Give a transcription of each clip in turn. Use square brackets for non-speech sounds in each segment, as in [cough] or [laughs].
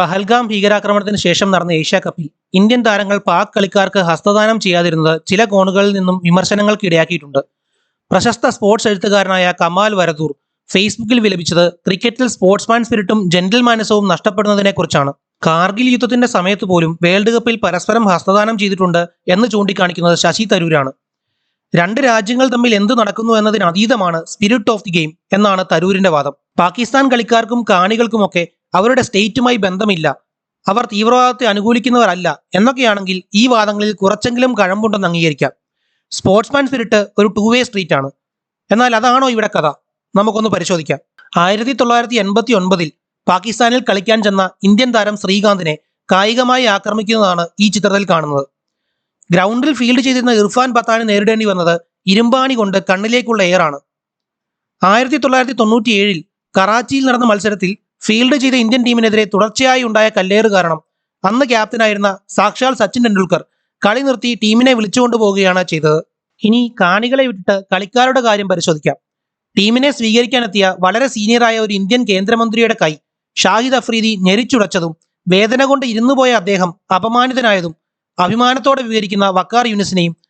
പഹൽഗാം ഭീകരാക്രമണത്തിന് ശേഷം നടന്ന ഏഷ്യ കപ്പിൽ ഇന്ത്യൻ താരങ്ങൾ പാക് കളിക്കാർക്ക് ഹസ്തദാനം ചെയ്യാതിരുന്നത് ചില കോണുകളിൽ നിന്നും വിമർശനങ്ങൾക്ക് ഇടയാക്കിയിട്ടുണ്ട് പ്രശസ്ത സ്പോർട്സ് എഴുത്തുകാരനായ കമാൽ വരതൂർ ഫേസ്ബുക്കിൽ വിലപിച്ചത് ക്രിക്കറ്റിൽ സ്പോർട്സ്മാൻ സ്പിരിറ്റും ജെന്റിൽമാനസവും നഷ്ടപ്പെടുന്നതിനെക്കുറിച്ചാണ്. കാർഗിൽ യുദ്ധത്തിന്റെ സമയത്ത് പോലും വേൾഡ് കപ്പിൽ പരസ്പരം ഹസ്തദാനം ചെയ്തിട്ടുണ്ട് എന്ന് ചൂണ്ടിക്കാണിക്കുന്നത് ശശി തരൂരാണ്. രണ്ട് രാജ്യങ്ങൾ തമ്മിൽ എന്ത് നടക്കുന്നു എന്നതിന് അതീതമാണ് സ്പിരിറ്റ് ഓഫ് ദി ഗെയിം എന്നാണ് തരൂരിന്റെ വാദം. പാകിസ്ഥാൻ കളിക്കാർക്കും കാണികൾക്കുമൊക്കെ അവരുടെ സ്റ്റേറ്റുമായി ബന്ധമില്ല. അവർ തീവ്രവാദത്തെ അനുകൂലിക്കുന്നവരല്ല എന്നൊക്കെയാണെങ്കിൽ ഈ വാദങ്ങളിൽ കുറച്ചെങ്കിലും കഴമ്പുണ്ടെന്ന് അംഗീകരിക്കാം. സ്പോർട്സ്മാൻ സ്പിരിറ്റ് ഒരു ടു വേ സ്ട്രീറ്റ് ആണ്. എന്നാൽ അതാണോ ഇവിടെ കഥ? നമുക്കൊന്ന് പരിശോധിക്കാം. ആയിരത്തി തൊള്ളായിരത്തി എൺപത്തി ഒൻപതിൽ പാകിസ്ഥാനിൽ കളിക്കാൻ ചെന്ന ഇന്ത്യൻ താരം ശ്രീകാന്തിനെ കായികമായി ആക്രമിക്കുന്നതാണ് ഈ ചിത്രത്തിൽ കാണുന്നത്. ഗ്രൗണ്ടിൽ ഫീൽഡ് ചെയ്തിരുന്ന ഇർഫാൻ പത്താന് നേരിടേണ്ടി വന്നത് ഇരുമ്പാണി കൊണ്ട് കണ്ണിലേക്കുള്ള എയറാണ് ആയിരത്തി തൊള്ളായിരത്തി തൊണ്ണൂറ്റിയേഴിൽ കറാച്ചിയിൽ നടന്ന മത്സരത്തിൽ ഫീൽഡ് ചെയ്ത ഇന്ത്യൻ ടീമിനെതിരെ തുടർച്ചയായി ഉണ്ടായ കല്ലേറ് കാരണം അന്ന് ക്യാപ്റ്റനായിരുന്ന സാക്ഷാൽ സച്ചിൻ ടെണ്ടുൽക്കർ കളി നിർത്തി ടീമിനെ വിളിച്ചുകൊണ്ടു പോവുകയാണ് ചെയ്തത്. ഇനി കാണികളെ വിട്ടിട്ട് കളിക്കാരുടെ കാര്യം പരിശോധിക്കാം. ടീമിനെ സ്വീകരിക്കാനെത്തിയ വളരെ സീനിയറായ ഒരു ഇന്ത്യൻ കേന്ദ്രമന്ത്രിയുടെ കൈ ഷാഹിദ് അഫ്രീദി ഞെരിച്ചുടച്ചതും വേദന കൊണ്ട് ഇരുന്നുപോയ അദ്ദേഹം അപമാനിതനായതും അഭിമാനത്തോടെ വിവരിക്കുന്ന വക്കാർ യൂനിസിനെയും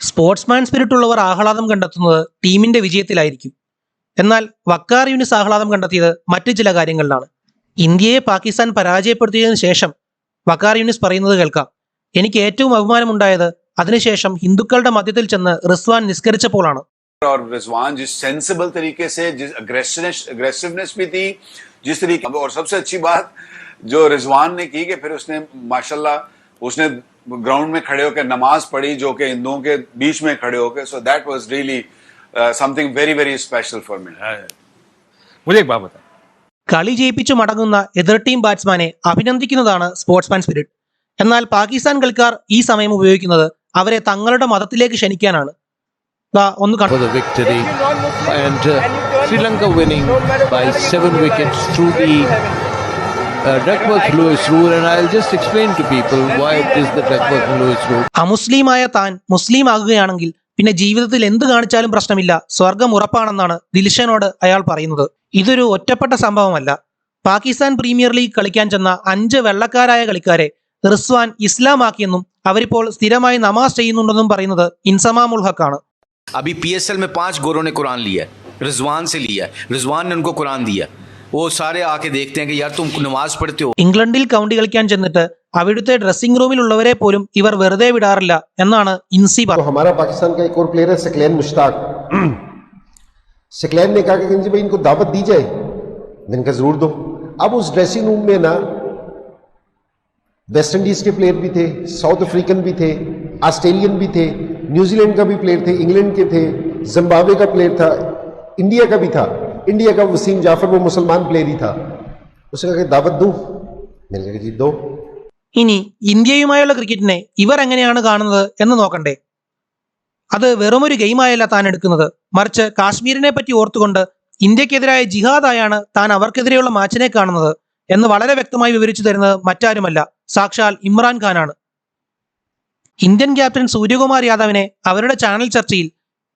സ്പോർട്സ്മാൻ സ്പിരിറ്റ് ഉള്ളവർ ആഹ്ലാദം കണ്ടെത്തുന്നത് ടീമിന്റെ വിജയത്തിലായിരിക്കും എന്നാൽ വക്കാർ യൂനിസ് ആഹ്ലാദം കണ്ടെത്തിയത് മറ്റു ചില കാര്യങ്ങളിലാണ് ഇന്ത്യയെ പാകിസ്ഥാൻ പരാജയപ്പെടുത്തിയതിനു ശേഷം വക്കാർ യൂനിസ് പറയുന്നത് കേൾക്കാം എനിക്ക് ഏറ്റവും അഭിമാനമുണ്ടായത് അതിനുശേഷം ഹിന്ദുക്കളുടെ മധ്യത്തിൽ ചെന്ന് റിസ്വാൻ നിസ്കരിച്ചപ്പോഴാണ് और रिजवान जिस सेंसिबल तरीके से जिस अग्रेसिवनेस अग्रेसिवनेस भी थी जिस तरीके और सबसे अच्छी बात जो रिजवान ने की कि फिर उसने माशाल्लाह उसने ग्राउंड में खड़े होकर नमाज पढ़ी जो कि हिंदुओं के बीच में खड़े होकर so that was really something very very special for me मुझे एक बात बता കളി ജയിപ്പിച്ചു മടങ്ങുന്ന എതിർ ടീം ബാറ്റ്സ്മാനെ അഭിനന്ദിക്കുന്നതാണ് സ്പോർട്സ്മാൻ സ്പിരിറ്റ് എന്നാൽ പാകിസ്ഥാൻ കളിക്കാർ ഈ സമയം ഉപയോഗിക്കുന്നത് അവരെ തങ്ങളുടെ മതത്തിലേക്ക് ക്ഷണിക്കാനാണ് ദാ ഒന്ന് for കണ്ടു the victory and uh, Sri Lanka winning by seven wickets through the uh, Duckworth Lewis rule and I'll just explain to people why it is the Duckworth Lewis rule. അമുസ്ലിമായ താൻ മുസ്ലിം ആകുകയാണെങ്കിൽ പിന്നെ ജീവിതത്തിൽ എന്ത് കാണിച്ചാലും പ്രശ്നമില്ല സ്വർഗം ഉറപ്പാണെന്നാണ് ദിൽഷനോട് അയാൾ പറയുന്നത് ഇതൊരു ഒറ്റപ്പെട്ട സംഭവമല്ല പാകിസ്ഥാൻ പ്രീമിയർ ലീഗ് കളിക്കാൻ ചെന്ന അഞ്ച് വെള്ളക്കാരായ കളിക്കാരെ റിസ്വാൻ ഇസ്ലാമാക്കിയെന്നും അവരിപ്പോൾ സ്ഥിരമായി നമാസ് ചെയ്യുന്നുണ്ടെന്നും പറയുന്നത് ഇൻസമാമുൽ ഹക്കാണ് अभी पीएसएल में पांच गोरों ने कुरान लिया है रिजवान से लिया है रिजवान ने उनको कुरान दिया वो सारे आके देखते हैं कि यार तुम नमाज पढ़ते हो ഇംഗ്ലണ്ടിൽ കൗണ്ടി കളിക്കാൻ ചെന്നിട്ട് അവിടുത്തെ ഡ്രസ്സിംഗ് റൂമിലുള്ളവരെ പോലും ഇവർ വെറുതെ വിടാറില്ല എന്നാണ് ഇൻസി तो പറഞ്ഞത് हमारा पाकिस्तान का एक और प्लेयर है सकलैन मुश्ताक सकलैन ने कहा कि जी भाई इनको दावत दी जाए मैंने कहा जरूर दो अब उस ड्रेसिंग रूम में ना वेस्ट इंडीज के प्लेयर भी थे साउथ अफ्रीकन भी थे ऑस्ट्रेलियन भी थे न्यूजीलैंड का भी प्लेयर थे इंग्लैंड के थे जिम्बाब्वे का प्लेयर था इंडिया का भी था इंडिया का वसीम जाफर वो मुसलमान प्लेयर ही था उसने कहा कि दावत दूं मैंने कहा जी दो ഇനി ഇന്ത്യയുമായുള്ള ക്രിക്കറ്റിനെ ഇവർ എങ്ങനെയാണ് കാണുന്നത് എന്ന് നോക്കണ്ടേ അത് വെറുമൊരു ഗെയിമായല്ല താൻ എടുക്കുന്നത് മറിച്ച് കാശ്മീരിനെ പറ്റി ഓർത്തുകൊണ്ട് ഇന്ത്യക്കെതിരായ ജിഹാദായാണ് താൻ അവർക്കെതിരെയുള്ള മാച്ചിനെ കാണുന്നത് എന്ന് വളരെ വ്യക്തമായി വിവരിച്ചു തരുന്നത് മറ്റാരുമല്ല സാക്ഷാൽ ഇമ്രാൻ ഖാനാണ് ഇന്ത്യൻ ക്യാപ്റ്റൻ സൂര്യകുമാർ യാദവിനെ അവരുടെ ചാനൽ ചർച്ചയിൽ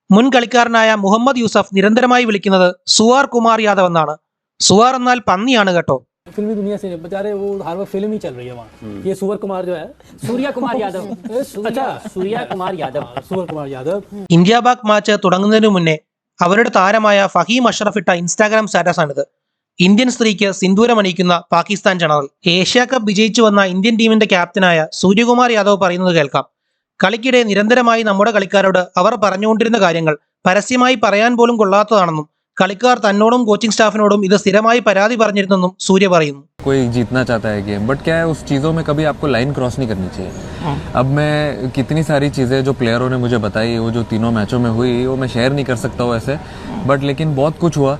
മുൻ കളിക്കാരനായ മുഹമ്മദ് യൂസഫ് നിരന്തരമായി വിളിക്കുന്നത് സുവാർ കുമാർ യാദവ് എന്നാണ് സുവാർ എന്നാൽ പന്നിയാണ് കേട്ടോ फिल्मी दुनिया से बेचारे वो हर वक्त फिल्म ही चल रही है वहाँ ये सुवर कुमार जो है सूर्या कुमार यादव अच्छा सूर्या कुमार यादव [laughs] सुवर कुमार यादव ഇന്ത്യ പാക് മാച്ച് തുടങ്ങുന്നതിനു മുന്നേ അവരുടെ താരമായ ഫഹീം അഷ്റഫ് ഇട്ട ഇൻസ്റ്റാഗ്രാം സ്റ്റാറ്റസാണിത് ഇന്ത്യൻ സ്ത്രീക്ക് സിന്ദൂരമണിയിക്കുന്ന പാകിസ്ഥാൻ ജനറൽ ഏഷ്യ കപ്പ് വിജയിച്ചു വന്ന ഇന്ത്യൻ ടീമിന്റെ ക്യാപ്റ്റനായ സൂര്യകുമാർ യാദവ് പറയുന്നത് കേൾക്കാം കളിക്കിടെ നിരന്തരമായി നമ്മുടെ കളിക്കാരോട് അവർ പറഞ്ഞുകൊണ്ടിരുന്ന കാര്യങ്ങൾ പരസ്യമായി പറയാൻ പോലും കൊള്ളാത്തതാണെന്നും കളിക്കാർ തന്നോടും കോച്ചിംഗ് സ്റ്റാഫിനോടും ഇത് സ്ഥിരമായി പരാതി പറഞ്ഞിരുന്നെന്നും സൂര്യ പറയുന്നു कोई जीतना चाहता है गेम बट क्या है उस चीज़ों में कभी आपको लाइन क्रॉस नहीं करनी चाहिए अब मैं कितनी सारी चीज़ें जो प्लेयरों ने मुझे बताई वो जो तीनों मैचों में हुई वो मैं शेयर नहीं कर सकता हूँ ऐसे बट लेकिन बहुत कुछ हुआ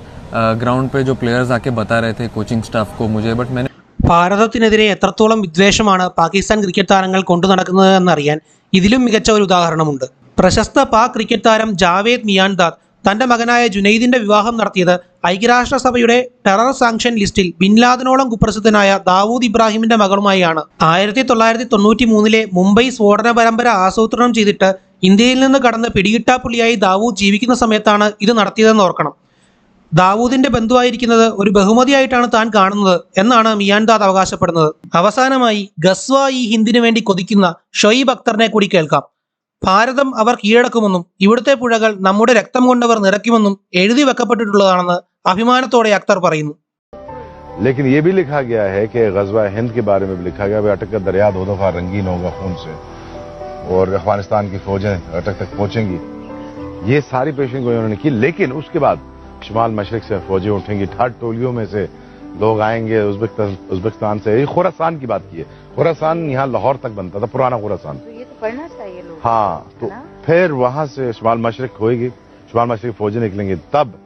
ग्राउंड पे जो प्लेयर्स आके बता रहे थे कोचिंग स्टाफ को मुझे बट मैंने ഭാരതത്തിനെതിരെ എത്രത്തോളം വിദ്വേഷമാണ് പാകിസ്ഥാൻ ക്രിക്കറ്റ് താരങ്ങൾ കൊണ്ടു നടക്കുന്നത് എന്നറിയാൻ ഇതിലും മികച്ച ഒരു ഉദാഹരണമുണ്ട്. പ്രശസ്ത പാക് ക്രിക്കറ്റ് താരം ജാവേദ് മിയാൻദാദ് തന്റെ മകനായ ജുനൈദിന്റെ വിവാഹം നടത്തിയത് ഐക്യരാഷ്ട്രസഭയുടെ ടെറർ സാങ്ഷൻ ലിസ്റ്റിൽ ബിൻലാദനോളം കുപ്രസിദ്ധനായ ദാവൂദ് ഇബ്രാഹിമിന്റെ മകളുമായാണ്. ആയിരത്തി തൊള്ളായിരത്തി തൊണ്ണൂറ്റി മൂന്നിലെ മുംബൈ സ്ഫോടന പരമ്പര ആസൂത്രണം ചെയ്തിട്ട് ഇന്ത്യയിൽ നിന്ന് കടന്ന് പിടികിട്ടാപ്പുള്ളിയായി ദാവൂദ് ജീവിക്കുന്ന സമയത്താണ് ഇത് നടത്തിയതെന്ന് ഓർക്കണം. ദാവൂദിന്റെ ബന്ധുവായിരിക്കുന്നത് ഒരു ബഹുമതിയായിട്ടാണ് താൻ കാണുന്നത് എന്നാണ് മിയാൻദാദ് അവകാശപ്പെടുന്നത് അവസാനമായി ഗസ്വ ഈ ഹിന്ദിനു വേണ്ടി കൊതിക്കുന്ന ഷൊയ്ബ് അക്തറിനെ കൂടി കേൾക്കാം ഭാരതം അവർ കീഴടക്കുമെന്നും ഇവിടുത്തെ പുഴകൾ നമ്മുടെ രക്തം കൊണ്ടവർ നിറയ്ക്കുമെന്നും എഴുതി വെക്കപ്പെട്ടിട്ടുള്ളതാണെന്ന് അഭിമാനത്തോടെ അക്തർ പറയുന്നു लेकिन ये भी लिखा गया है कि गजवा हिंद के बारे में भी लिखा गया है अटक का दरिया दो दफा रंगीन होगा खून से और अफगानिस्तान की फौजें अटक तक पहुंचेंगी ये सारी पेशिंग उन्होंने की लेकिन उसके बाद शुमाल मशरक से फौजें उठेंगी ठाट टोलियों में से लोग आएंगे उज्बेकिस्तान उज्बेकिस्तान से ये खुरासान की बात की है खुरासान यहाँ लाहौर तक बनता था पुराना खुरासान ये तो पढ़ना चाहिए लोग हाँ तो फिर वहां से शुमाल मशरक होएगी शुमाल मशरक फौजें निकलेंगी तब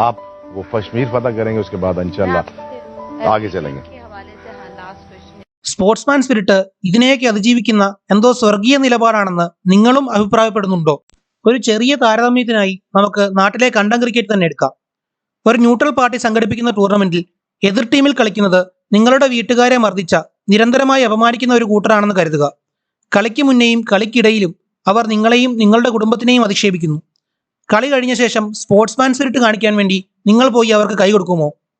आप वो कश्मीर फतह करेंगे उसके बाद इंशाल्लाह आगे चलेंगे के हवाले से हाँ लास्ट क्वेश्चन സ്പോർട്സ്മാൻ സ്പിരിറ്റ് ഇതിനെയൊക്കെ അതിജീവിക്കുന്ന എന്തോ സ്വർഗീയ നിലപാടാണെന്ന് നിങ്ങളും അഭിപ്രായപ്പെടുന്നുണ്ടോ ഒരു ചെറിയ താരതമ്യത്തിനായി നമുക്ക് നാട്ടിലെ കണ്ടം ക്രിക്കറ്റ് തന്നെ എടുക്കാം. ഒരു ന്യൂട്രൽ പാർട്ടി സംഘടിപ്പിക്കുന്ന ടൂർണമെന്റിൽ എതിർ ടീമിൽ കളിക്കുന്നത് നിങ്ങളുടെ വീട്ടുകാരെ മർദ്ദിച്ച നിരന്തരമായി അപമാനിക്കുന്ന ഒരു കൂട്ടരാണെന്ന് കരുതുക. കളിക്ക് മുന്നേയും കളിക്കിടയിലും അവർ നിങ്ങളെയും നിങ്ങളുടെ കുടുംബത്തിനെയും അധിക്ഷേപിക്കുന്നു. കളി കഴിഞ്ഞ ശേഷം സ്പോർട്സ്മാൻ സ്പിരിറ്റ് കാണിക്കാൻ വേണ്ടി നിങ്ങൾ പോയി അവർക്ക് കൈ കൊടുക്കുമോ?